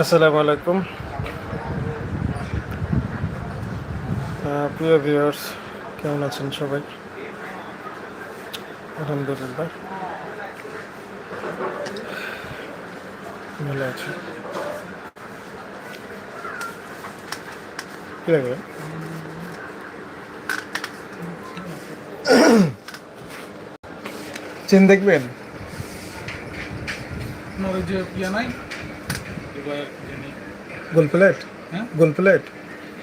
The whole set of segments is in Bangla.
আসসালামু আলাইকুম। প্রিয় ভিউয়ার্স কেমন আছেন সবাই? আলহামদুলিল্লাহ। ভালো আছি। লাগবে? চেন দেখবেন? ওই যে ইয়া নাই। গোল প্লেট? হ্যাঁ? গোল প্লেট?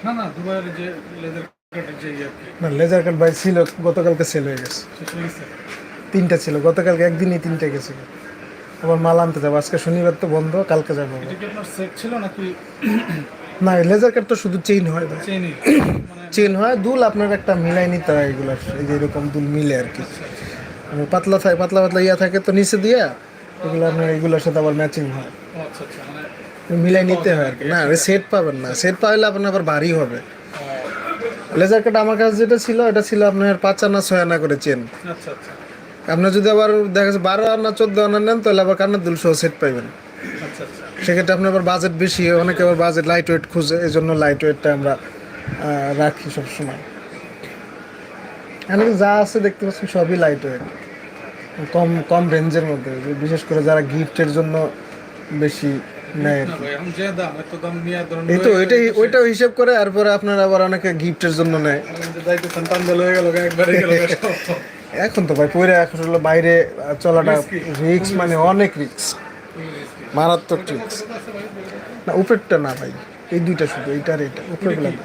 না না দুবাইয়ের যে লেদার কাটের যে ইয়ে না লেজার কাট ভাই ছিল গতকালকে সেল হয়ে গেছে। তিনটা ছিল গতকালকে একদিনই তিনটা গেছিল আবার মাল আনতে যাব আজকে শনিবার তো বন্ধ কালকে যাব ছিল নাকি? না লেজার কাট তো শুধু চেইন হয় চেইন হয় দুল আপনার একটা মিলাই নিতে হয় এগুলো এই যে এরকম দুল মিলে আর কি। আর পাতলা থাকে পাতলা পাতলা ইয়া থাকে তো নিচে দিয়া এগুলো আপনার এগুলোর সাথে আবার ম্যাচিং হয়। আচ্ছা আচ্ছা মানে মিলাই নিতে হয় আর কি। না সেট পাবেন না। সেট পাইলে আপনার আবার ভারী হবে। লেজার কাট আমার কাছে যেটা ছিল এটা ছিল আপনার পাঁচ আনা ছয় আনা করে চেন আচ্ছা আপনার যদি আবার দেখা যাচ্ছে বারো আনা চোদ্দ আনা নেন তাহলে আবার কান্নার দুল সহ সেট পাইবেন। সেক্ষেত্রে আপনার আবার বাজেট বেশি অনেকে আবার বাজেট লাইট ওয়েট খুঁজে এই জন্য লাইট ওয়েটটা আমরা রাখি সবসময়। এখানে যা আছে দেখতে পাচ্ছেন সবই লাইট ওয়েট কম কম রেঞ্জের মধ্যে। বিশেষ করে যারা গিফটের জন্য বেশি নেয় এই তো ওইটাই ওইটাও হিসেব করে তারপরে আপনার আবার অনেকে গিফটের জন্য নেয়। সন্তান হয়ে গেল এখন তো ভাই পরে এখন হলো বাইরে চলাটা রিক্স মানে অনেক রিক্স মারাত্মক রিক্স না উপরেরটা না ভাই এই দুইটা শুধু এইটা আর এইটা উপরেগুলো না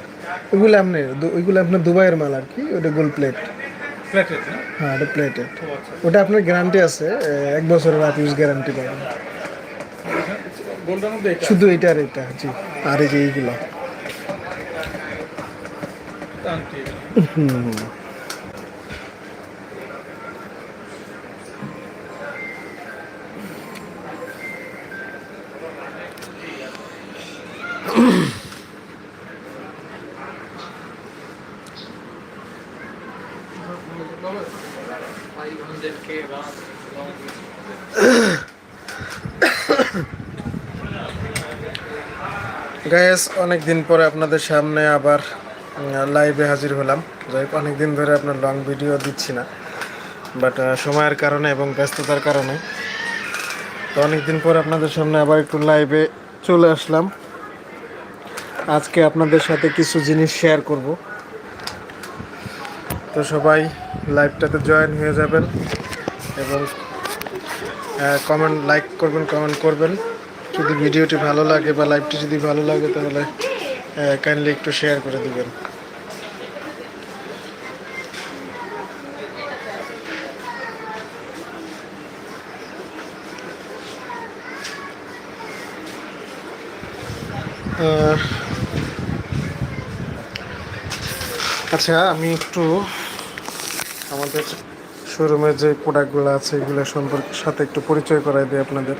ওইগুলো আপনি ওইগুলো আপনার দুবাইয়ের মাল আর কি ওটা গোল প্লেট হ্যাঁ ওটা প্লেটেড আচ্ছা। ওটা আপনার গ্যারান্টি আছে এক বছরের আপ ইউজ গ্যারান্টি পাবেন। শুধু এটা? আর এটা জি আর এই যে এইগুলো। আংটি গ্যাস অনেক দিন পরে আপনাদের সামনে আবার লাইভে হাজির হলাম। যাই অনেক দিন ধরে আপনার লং ভিডিও দিচ্ছি না। বাট সময়ের কারণে এবং ব্যস্ততার কারণে। তো অনেক দিন পর আপনাদের সামনে আবার একটু লাইভে চলে আসলাম। আজকে আপনাদের সাথে কিছু জিনিস শেয়ার করব। তো সবাই লাইভটাতে জয়েন হয়ে যাবেন এবং কমেন্ট লাইক করবেন কমেন্ট করবেন। যদি ভিডিওটি ভালো লাগে বা লাইভটি যদি ভালো লাগে, তাহলে কাইন্ডলি একটু শেয়ার করে দেবেন। আচ্ছা আমি একটু আমাদের শোরুমের যে প্রোডাক্টগুলো আছে, এগুলো সম্পর্কে সাথে একটু পরিচয় করাই দিই আপনাদের।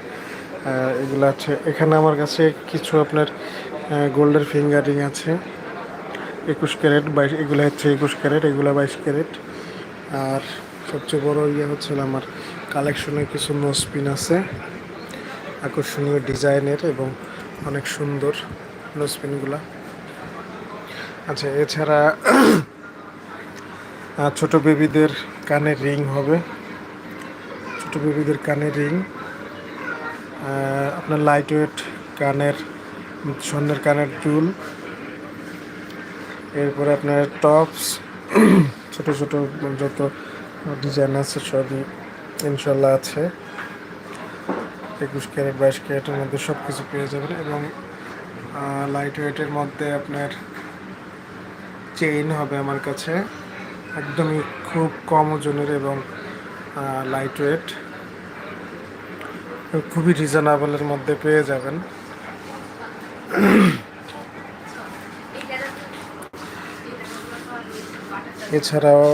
এগুলো আছে। এখানে আমার কাছে কিছু আপনার গোল্ডের ফিঙ্গারিং আছে। একুশ ক্যারেট, বাইশ, এগুলো হচ্ছে একুশ ক্যারেট, এগুলো বাইশ ক্যারেট। আর সবচেয়ে বড় ইয়ে হচ্ছে আমার কালেকশনে কিছু নোসপিন আছে। আকর্ষণীয় ডিজাইনের এবং অনেক সুন্দর নোসপিনগুলা আচ্ছা এছাড়া ছোট বেবিদের কানের রিং হবে। ছোট বেবিদের কানের রিং আপনার লাইট ওয়েট কানের, স্বর্ণের কানের চুল, এরপরে আপনার টপস ছোট ছোট যত ডিজাইন আছে সবই ইনশাল্লাহ আছে। একুশ ক্যারেট, বাইশ ক্যারেটের মধ্যে সব কিছু পেয়ে যাবেন এবং লাইট ওয়েটের মধ্যে আপনার চেইন হবে আমার কাছে। একদমই খুব কম ওজনের এবং লাইট ওয়েট খুবই রিজনেবলের মধ্যে পেয়ে যাবেন। এছাড়াও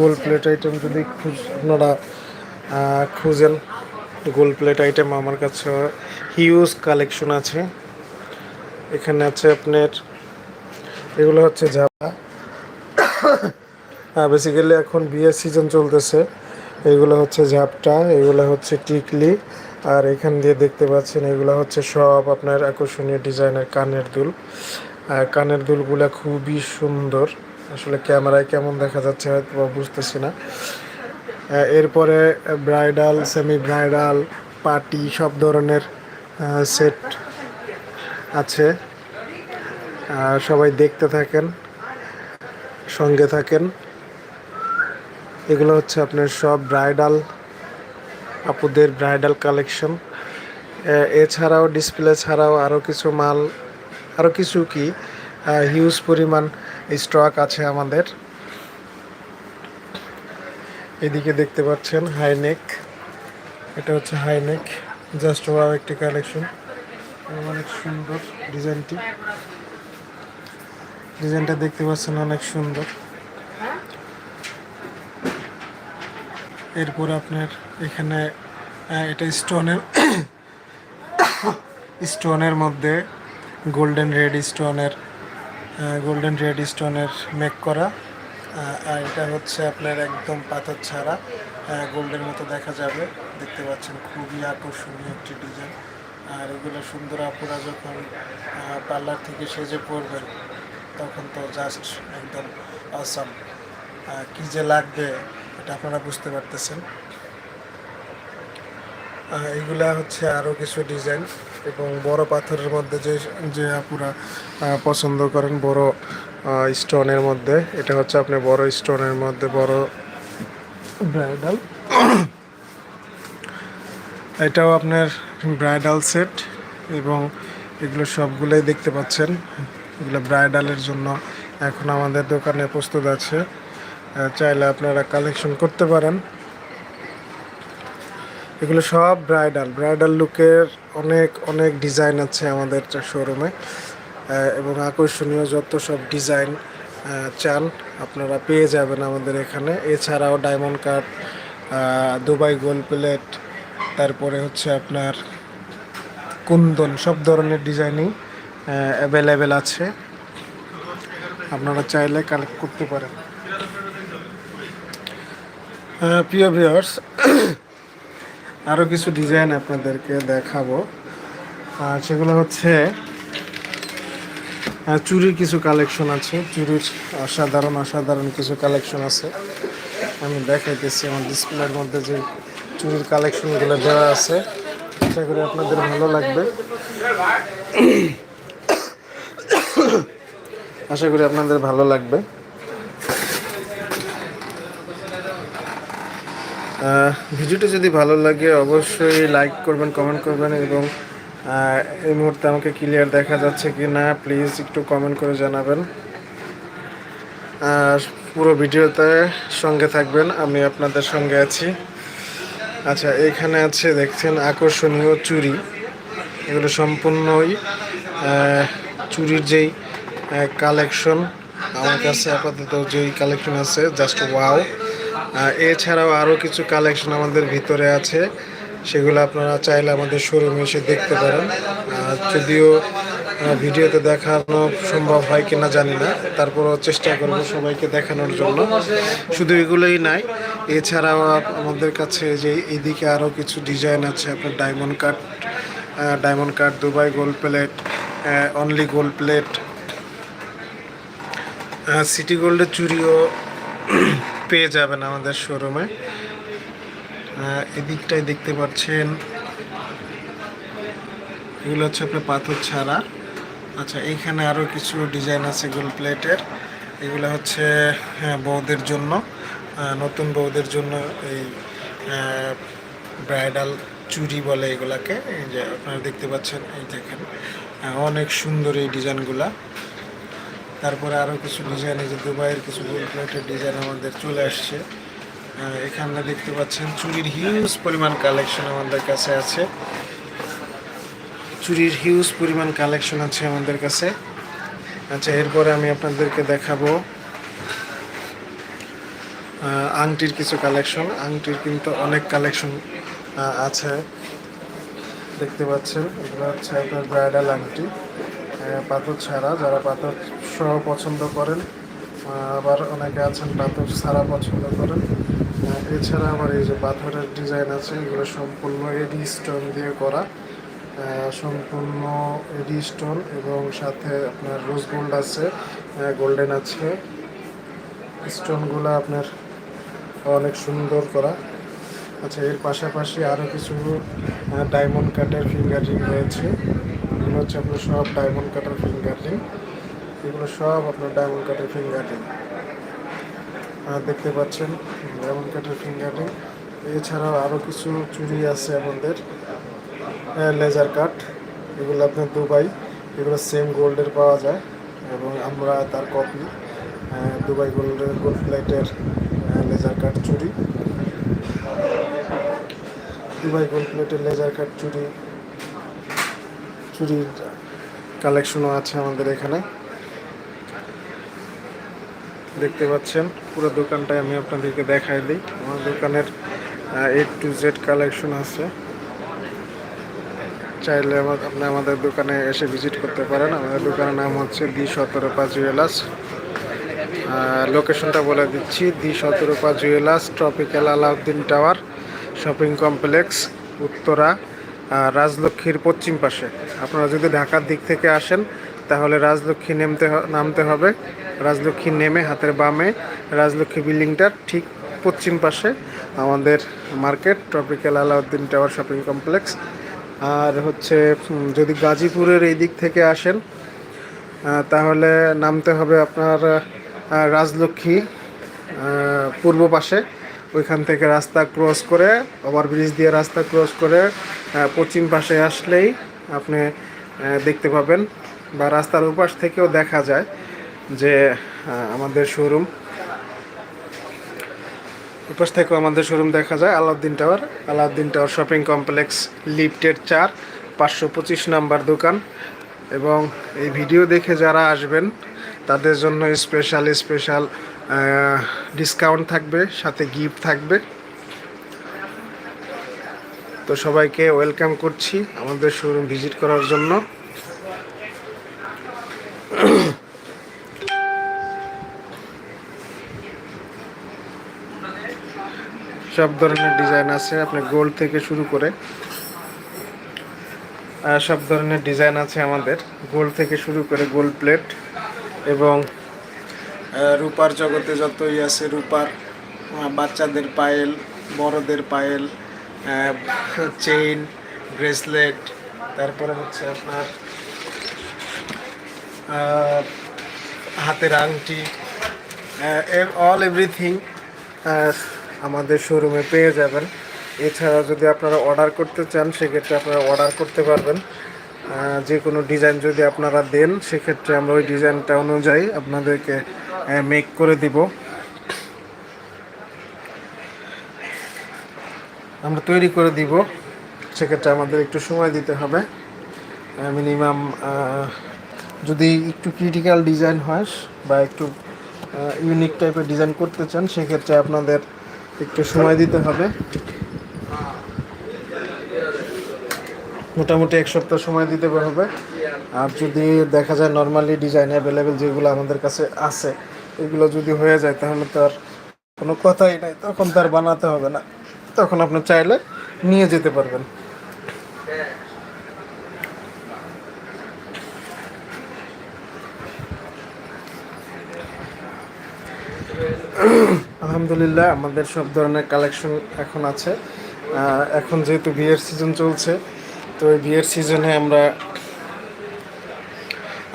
গোল প্লেট আইটেম যদি আপনারা খুঁজেন গোল প্লেট আইটেম আমার কাছে হিউজ কালেকশন আছে। এখানে আছে আপনার, এগুলো হচ্ছে ঝাপা বেসিক্যালি এখন বিয়ের সিজন চলতেছে। এগুলো হচ্ছে ঝাপটা এগুলো হচ্ছে টিকলি আর এখান দিয়ে দেখতে পাচ্ছেন এগুলো হচ্ছে সব আপনার আকর্ষণীয় ডিজাইনের কানের দুল। আর কানের দুলগুলো খুবই সুন্দর। আসলে ক্যামেরায় কেমন দেখা যাচ্ছে হয়তো বুঝতেছি না। এরপরে ব্রাইডাল সেমি ব্রাইডাল পার্টি সব ধরনের সেট আছে। সবাই দেখতে থাকেন, সঙ্গে থাকেন। এগুলো হচ্ছে আপনার সব ব্রাইডাল আপুদের ব্রাইডাল কালেকশন এছাড়াও ডিসপ্লে ছাড়াও আরও কিছু মাল আরও কিছু কি হিউজ পরিমাণ স্টক আছে আমাদের। এদিকে দেখতে পাচ্ছেন হাইনেক এটা হচ্ছে হাইনেক জাস্ট ওয়াও একটি কালেকশন অনেক সুন্দর ডিজাইনটি ডিজাইনটা দেখতে পাচ্ছেন অনেক সুন্দর। এরপর আপনার এখানে এটা স্টোনের স্টোনের মধ্যে গোল্ডেন রেড স্টোনের গোল্ডেন রেড স্টোনের মেক করা। আর এটা হচ্ছে আপনার একদম পাথর ছাড়া গোল্ডের মতো দেখা যাবে। দেখতে পাচ্ছেন খুবই আকর্ষণীয় একটি ডিজাইন। আর এগুলো সুন্দর আপুরা যখন পার্লার থেকে সেজে পড়বেন তখন তো জাস্ট একদম আসাম কী যে লাগবে এটা আপনারা বুঝতে পারতেছেন। এগুলা হচ্ছে আরও কিছু ডিজাইন এবং বড় পাথরের মধ্যে যে যে আহ, পছন্দ করেন বড় স্টোনের মধ্যে এটা হচ্ছে আপনি বড় স্টোনের মধ্যে বড় ব্রাইডাল। এটাও আপনার ব্রাইডাল সেট এবং এগুলো সবগুলোই দেখতে পাচ্ছেন। এগুলো ব্রাইডালের জন্য এখন আমাদের দোকানে প্রস্তুত আছে। চাইলে আপনারা কালেকশন করতে পারেন। এগুলো সব ব্রাইডাল ব্রাইডাল লুকের অনেক অনেক ডিজাইন আছে আমাদের শোরুমে এবং আকর্ষণীয় যত সব ডিজাইন চান আপনারা পেয়ে যাবেন আমাদের এখানে। এছাড়াও diamond cut Dubai gold plate তারপরে হচ্ছে আপনার কুন্দন, সব ধরনের ডিজাইনই অ্যাভেলেবেল আছে। আপনারা চাইলে কালেক্ট করতে পারেন। প্রিয় ভিউয়ার্স আরও কিছু ডিজাইন আপনাদেরকে দেখাবো। আর সেগুলো হচ্ছে আহ, চুরির কিছু কালেকশন আছে। চুরির অসাধারণ অসাধারণ কিছু কালেকশন আছে। আমি দেখাইতেছি আমার ডিসপ্লের মধ্যে যে চুরির কালেকশনগুলো দেওয়া আছে। আশা করি আপনাদের ভালো লাগবে। আশা করি আপনাদের ভালো লাগবে। ভিডিওটি যদি ভালো লাগে, অবশ্যই লাইক করবেন কমেন্ট করবেন এবং এই মুহূর্তে আমাকে ক্লিয়ার দেখা যাচ্ছে কি না প্লিজ একটু কমেন্ট করে জানাবেন। আর পুরো ভিডিওতে সঙ্গে থাকবেন, আমি আপনাদের সঙ্গে আছি। আচ্ছা এখানে আছে দেখছেন আকর্ষণীয় চুরি এগুলো সম্পূর্ণই চুরির যেই কালেকশন আমার কাছে আপাতত যেই কালেকশন আছে জাস্ট ওয়াও এছাড়াও আরও কিছু কালেকশন আমাদের ভিতরে আছে। সেগুলো আপনারা চাইলে আমাদের শোরুমে এসে দেখতে পারেন। যদিও ভিডিওতে দেখানো সম্ভব হয় কিনা জানি না। তারপরও চেষ্টা করব সবাইকে দেখানোর জন্য। শুধু এগুলোই নাই। এছাড়াও আমাদের কাছে যে এদিকে আরও কিছু ডিজাইন আছে। আপনার diamond cut diamond cut Dubai gold plate only gold plate city গোল্ডের চুরিও পেয়ে যাবেন আমাদের শোরুমে এদিকটাই দেখতে পাচ্ছেন এগুলো হচ্ছে আপনার পাথর ছাড়া। আচ্ছা এইখানে আরও কিছু ডিজাইন আছে গোল্ড প্লেটের এগুলো হচ্ছে হ্যাঁ, বউদের জন্য নতুন বউদের জন্য এই ব্রাইডাল চুরি বলে এগুলাকে। এই যে আপনারা দেখতে পাচ্ছেন এই দেখেন। অনেক সুন্দর এই ডিজাইনগুলা তারপরে আরও কিছু ডিজাইন এই যে দুবাইয়ের কিছু গোল্ড প্লেটের ডিজাইন আমাদের চলে আসছে। এখানে দেখতে পাচ্ছেন চুরির হিউজ পরিমাণ কালেকশন আমাদের কাছে আছে। চুরির হিউজ পরিমাণ কালেকশন আছে আমাদের কাছে। আচ্ছা এরপরে আমি আপনাদেরকে দেখাবো আংটির কিছু কালেকশন আংটির কিন্তু অনেক কালেকশন আছে। দেখতে পাচ্ছেন, এগুলো হচ্ছে আপনার ব্রাইডাল আংটি পাথর ছাড়া। যারা পাথর সহ পছন্দ করেন। আবার অনেকে আছেন পাথর ছাড়া পছন্দ করেন। এছাড়া আমার এই যে পাথরের ডিজাইন আছে, এগুলো সম্পূর্ণ এডি স্টোন দিয়ে করা। সম্পূর্ণ এডি স্টোন এবং সাথে আপনার রোজ গোল্ড আছে গোল্ডেন আছে। স্টোনগুলো আপনার অনেক সুন্দর করা। আচ্ছা এর পাশাপাশি আরও কিছু ডায়মন্ড কাটের ফিঙ্গার রিং রয়েছে। এগুলো হচ্ছে আপনার সব ডায়মন্ড কাটার ফিঙ্গার রিং এগুলো সব আপনার ডায়মন্ড কাটের ফিঙ্গার রিং দেখতে পাচ্ছেন ডায়মন্ড কাটের ফিঙ্গার এছাড়াও আরও কিছু চুড়ি আছে আমাদের লেজার কাট এগুলো আপনার দুবাই, এগুলো সেম গোল্ডের পাওয়া যায়, এবং আমরা তার কপি দুবাই গোল্ডের গোল্ড প্লেটের লেজার কাট চুড়ি দুবাই গোল্ড প্লেটের লেজার কাট চুড়ি চুরির কালেকশনও আছে আমাদের এখানে। দেখতে পাচ্ছেন, পুরো দোকানটাই আমি আপনাদেরকে দেখাই দিই। আমার দোকানের এ টু জেড কালেকশন আছে। চাইলে আমার আপনি আমাদের দোকানে এসে ভিজিট করতে পারেন। আমাদের দোকানের নাম হচ্ছে দি সতেরো পা জুয়েলার্স। লোকেশনটা বলে দিচ্ছি দি সতেরো পা jewellers tropical Alauddin tower shopping complex Uttara রাজলক্ষ্মীর পশ্চিম পাশে। আপনারা যদি ঢাকার দিক থেকে আসেন, তাহলে রাজলক্ষ্মী নেমতে নামতে হবে। রাজলক্ষ্মী নেমে হাতের বামে, রাজলক্ষ্মী বিল্ডিংটার ঠিক পশ্চিম পাশে আমাদের market, tropical Alauddin tower shopping complex. আর হচ্ছে যদি গাজীপুরের এই দিক থেকে আসেন তাহলে নামতে হবে আপনার রাজলক্ষ্মী পূর্ব পাশে। ওইখান থেকে রাস্তা ক্রস করে, ওভারব্রিজ দিয়ে রাস্তা ক্রস করে পশ্চিম পাশে আসলেই আপনি দেখতে পাবেন বা রাস্তার ওপাশ থেকেও দেখা যায়। যে আমাদের শোরুম ওপাশ থেকেও আমাদের শোরুম দেখা যায়, Alauddin tower Alauddin tower shopping complex লিফটের চার, পাঁচশো পঁচিশ নাম্বার দোকান। এবং এই ভিডিও দেখে যারা আসবেন, তাদের জন্য স্পেশাল স্পেশাল ডিসকাউন্ট থাকবে, সাথে গিফট থাকবে। তো সবাইকে ওয়েলকাম করছি আমাদের শোরুম ভিজিট করার জন্য। সব ধরনের ডিজাইন আছে। আপনি গোল্ড থেকে শুরু করে সব ধরনের ডিজাইন আছে আমাদের। গোল্ড থেকে শুরু করে গোল্ড প্লেট এবং রূপার জগতে যতই আছে রূপার বাচ্চাদের পায়েল, বড়দের পায়েল চেইন, ব্রেসলেট, তারপরে হচ্ছে আপনার হাতের আংটি অল এভরিথিং আমাদের শোরুমে পেয়ে যাবেন। এছাড়া যদি আপনারা অর্ডার করতে চান, সেক্ষেত্রে আপনারা অর্ডার করতে পারবেন। যে কোনো ডিজাইন যদি আপনারা দেন, সেক্ষেত্রে আমরা ওই ডিজাইনটা অনুযায়ী আপনাদেরকে মেক করে দিব। আমরা তৈরি করে দিব। সেক্ষেত্রে আমাদের একটু সময় দিতে হবে। মিনিমাম যদি একটু ক্রিটিক্যাল ডিজাইন হয় বা একটু ইউনিক টাইপের ডিজাইন করতে চান, সেক্ষেত্রে আপনাদের একটু সময় দিতে হবে। মোটামুটি এক সপ্তাহ সময় দিতে হবে। আর যদি দেখা যায় নর্মালি ডিজাইন অ্যাভেলেবেল যেগুলো আমাদের কাছে আছে, এগুলো যদি হয়ে যায় তাহলে তো আর কোনো কথাই নাই, তখন তার বানাতে হবে না। তখন আপনি চাইলে নিয়ে যেতে পারবেন। আলহামদুলিল্লাহ, আমাদের সব ধরনের কালেকশন এখন আছে। এখন যেহেতু বিয়ের সিজন চলছে, তো এই বিয়ের সিজনে আমরা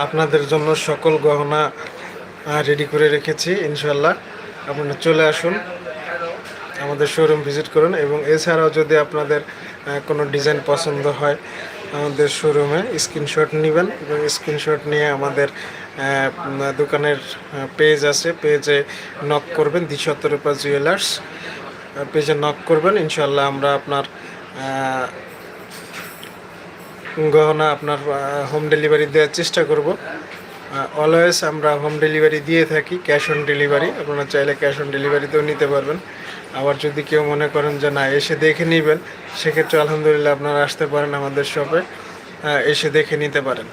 আপনাদের জন্য সকল গহনা রেডি করে রেখেছি ইনশাল্লাহ আপনারা চলে আসুন, আমাদের শোরুম ভিজিট করুন এবং এছাড়াও যদি আপনাদের কোনো ডিজাইন পছন্দ হয় আমাদের শোরুমে স্ক্রিনশট নেবেন এবং স্ক্রিনশট নিয়ে আমাদের দোকানের পেজ আছে। পেজে নক করবেন দ্বিশতরূপা জুয়েলার্স পেজে নক করবেন ইনশাল্লাহ আমরা আপনার গহনা আপনার হোম ডেলিভারি দেওয়ার চেষ্টা করব। অলওয়েজ আমরা হোম ডেলিভারি দিয়ে থাকি ক্যাশ অন ডেলিভারি আপনারা চাইলে ক্যাশ অন ডেলিভারিতেও নিতে পারবেন। আবার যদি কেউ মনে করেন যে না, এসে দেখে নেবেন, সেক্ষেত্রে আলহামদুলিল্লাহ আপনারা আসতে পারেন আমাদের শপে এসে দেখে নিতে পারেন।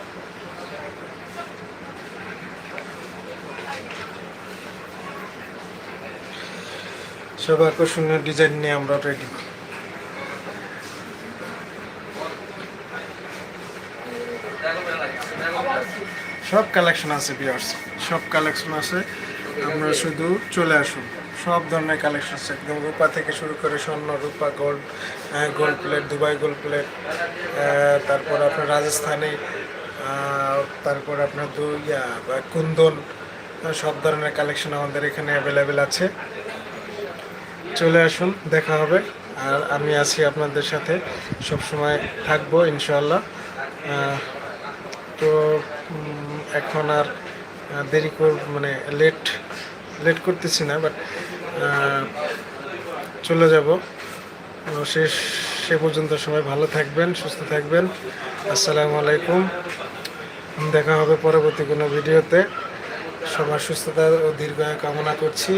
সব আকর্ষণীয় ডিজাইন নিয়ে আমরা রেডি সব কালেকশন আছে বিয়ার্স সব কালেকশন আছে। আমরা শুধু চলে আসুন। সব ধরনের কালেকশন আছে। একদম রূপা থেকে শুরু করে স্বর্ণ, রূপা gold gold plate Dubai gold plate তারপর আপনার রাজস্থানে তারপর আপনার দু কুন্দন, সব ধরনের কালেকশন আমাদের এখানে অ্যাভেলেবেল আছে। চলে আসুন, দেখা হবে। আর আমি আছি আপনাদের সাথে। সব সময় থাকব ইনশাল্লাহ তো এখন আর দেরি কর মানে লেট লেট করতেছি না বাট চলে যাব। শেষ, সে পর্যন্ত সবাই ভালো থাকবেন, সুস্থ থাকবেন। আসসালামু আলাইকুম। দেখা হবে পরবর্তী কোনো ভিডিওতে। সবার সুস্থতা ও দীর্ঘায়ু কামনা করছি।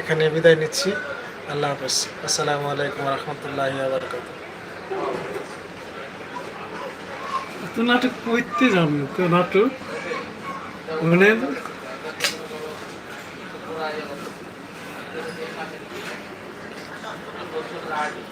এখানে বিদায় নিচ্ছি। আল্লাহ হাফেজ। আসসালামু আলাইকুম রহমতুল্লাহ বারকাত তো নাটক করতে যাব তো, নাটক? মানে কি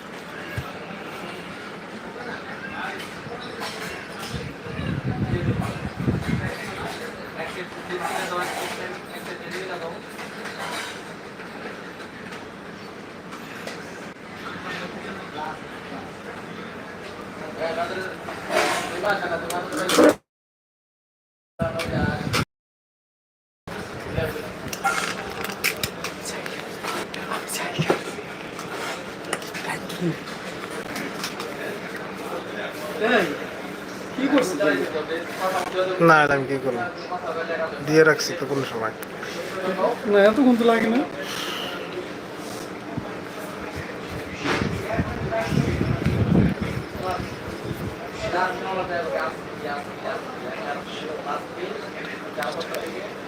না আমি কি করব? দিয়ে রাখছি তো কোনো সময়। না এতক্ষণ তো লাগে না। Gracias.